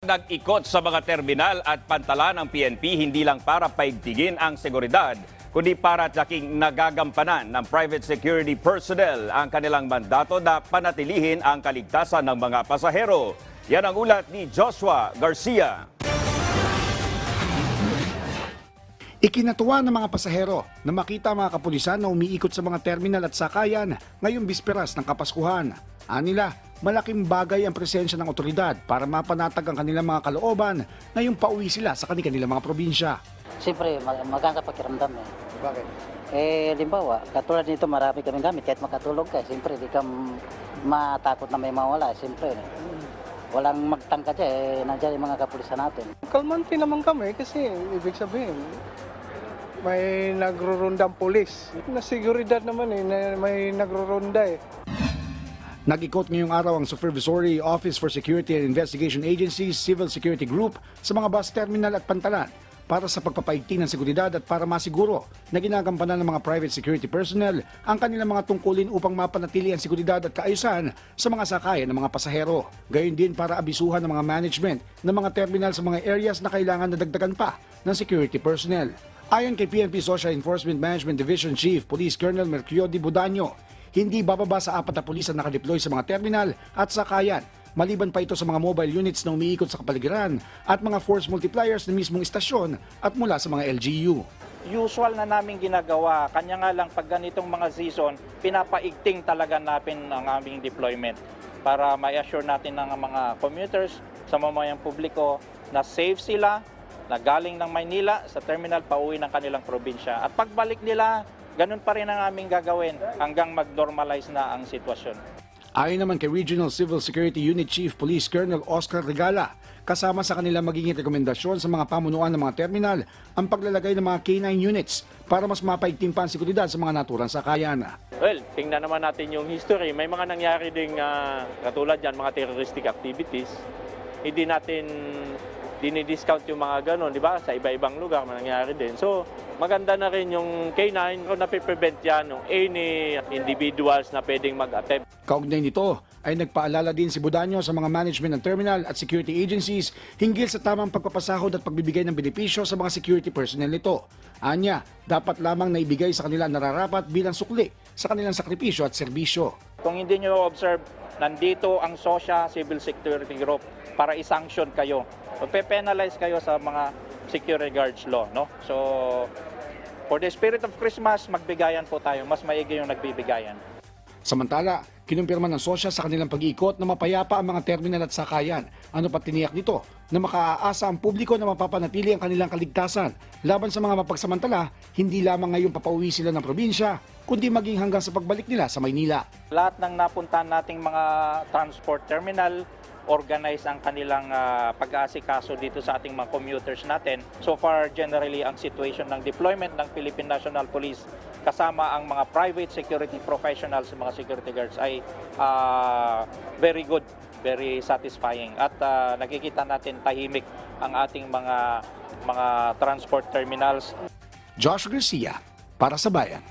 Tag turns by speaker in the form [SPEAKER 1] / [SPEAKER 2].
[SPEAKER 1] Nag-ikot sa mga terminal at pantala ng PNP hindi lang para paigtingin ang seguridad, kundi para tsaking nagagampanan ng private security personnel ang kanilang mandato na panatilihin ang kaligtasan ng mga pasahero. Yan ang ulat ni Joshua Garcia.
[SPEAKER 2] Ikinatuwa ng mga pasahero na makita mga kapulisan na umiikot sa mga terminal at sakayan ngayong bisperas ng Kapaskuhan. Anila, malaking bagay ang presensya ng otoridad para mapanatag ang kanilang mga kalooban ngayong pauwi sila sa kanilang mga probinsya.
[SPEAKER 3] Siyempre, mag- maganda pakiramdam eh.
[SPEAKER 2] Bakit?
[SPEAKER 3] Eh, limbawa, katulad nito marami kaming gamit, kahit makatulog ka, siyempre, di ka matakot na may mawala, siyempre. Walang magtangka dyan, eh, nandiyan yung mga kapulisan natin.
[SPEAKER 4] Kalmante naman kami kasi ibig sabihin may nagrurundang pulis. Na seguridad naman eh, na may nagrurunda eh.
[SPEAKER 2] Nag-ikot ngayong araw ang Supervisory Office for Security and Investigation Agencies Civil Security Group sa mga bus terminal at pantalan para sa pagpapaigting ng seguridad at para masiguro na ginagampanan ng mga private security personnel ang kanilang mga tungkulin upang mapanatili ang seguridad at kaayusan sa mga sakayan ng mga pasahero. Gayon din para abisuhan ng mga management ng mga terminal sa mga areas na kailangan na dagdagan pa ng security personnel. Ayon kay PNP Social Enforcement Management Division Chief Police Colonel Mercurio Di Budanyo, hindi bababa sa apat na pulis na nakadeploy sa mga terminal at sakayan. Maliban pa ito sa mga mobile units na umiikot sa kapaligiran at mga force multipliers na mismong istasyon at mula sa mga LGU.
[SPEAKER 5] usual na namin ginagawa. Kanya nga lang pag ganitong mga season, pinapaigting talaga natin ang aming deployment para ma-assure natin ng mga commuters sa mamayang publiko na safe sila, na galing ng Maynila sa terminal pauwi ng kanilang probinsya. At pagbalik nila, ganun pa rin ang aming gagawin hanggang mag-normalize na ang sitwasyon.
[SPEAKER 2] Ayon naman kay Regional Civil Security Unit Chief Police Colonel Oscar Regala, kasama sa kanilang magiging rekomendasyon sa mga pamunuan ng mga terminal ang paglalagay ng mga K9 units para mas mapaigting pa ang seguridad sa mga naturang sakayan.
[SPEAKER 6] Well, tingnan naman natin yung history. May mga nangyari ding ah, katulad yan, mga terroristic activities. Hindi natin dinidiscount yung mga ganon, di ba? Sa iba-ibang lugar may nangyari din. So, maganda na rin yung K9 kung napiprevent yan ng any individuals na pwedeng mag-attempt.
[SPEAKER 2] Kaugnay nito ay nagpaalala din si Budanyo sa mga management ng terminal at security agencies hinggil sa tamang pagpapasahod at pagbibigay ng benepisyo sa mga security personnel nito. Anya, dapat lamang naibigay sa kanila nararapat bilang sukli sa kanilang sakripisyo at serbisyo.
[SPEAKER 5] Kung hindi nyo observe, nandito ang SOSHA Civil Security Group para i-sanction kayo. Magpe-penalize kayo sa mga security guards law. No? So, for the spirit of Christmas, magbigayan po tayo. Mas maigi yung nagbibigayan.
[SPEAKER 2] Samantala, kinumpirma ng sosya sa kanilang pag-iikot na mapayapa ang mga terminal at sakayan. Ano pa tiniyak nito na makaaasa ang publiko na mapapanatili ang kanilang kaligtasan laban sa mga mapagsamantala, hindi lamang ngayong papauwi sila ng probinsya, kundi maging hanggang sa pagbalik nila sa Maynila.
[SPEAKER 5] Lahat ng napuntahan nating mga transport terminal, organize ang kanilang ah, pag-aasikaso dito sa ating mga commuters natin. So far, generally, ang situation ng deployment ng Philippine National Police kasama ang mga private security professionals, mga security guards ay ah, very good, very satisfying. At ah, nakikita natin tahimik ang ating mga mga transport terminals.
[SPEAKER 2] Josh Garcia, para sa Bayan.